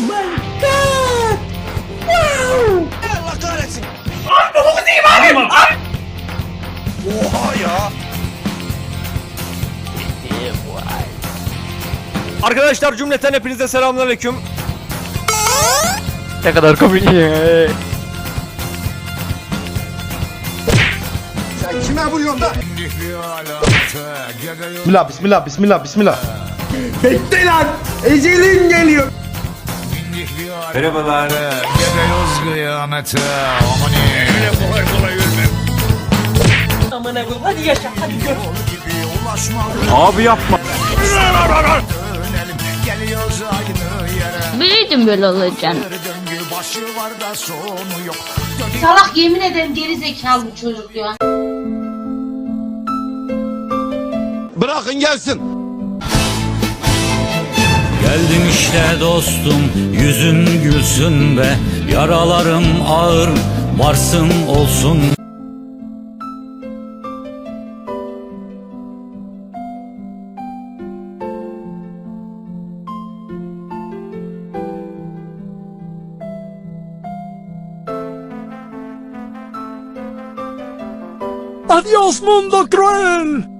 my god! Wow! Allah kahretsin. Ama Oha ya. Arkadaşlar cümleten hepinize selamünaleyküm. Ne kadar komik. Sen kime vuruyorsun da? Bismillah, bismillah, bismillah, bismillah. Bekle lan! Ecelin geliyor! Geliyoruz kıyamete amani. Amına koyayım hadi yaşa hadi gör. Abi yapma. Biliyordum böyle olacağını. Salak yemin ederim geri zekalı çocuk ya. Bırakın gelsin. Geldim işte dostum yüzün gülsün be Yaralarım ağır varsın olsun Adios mundo cruel.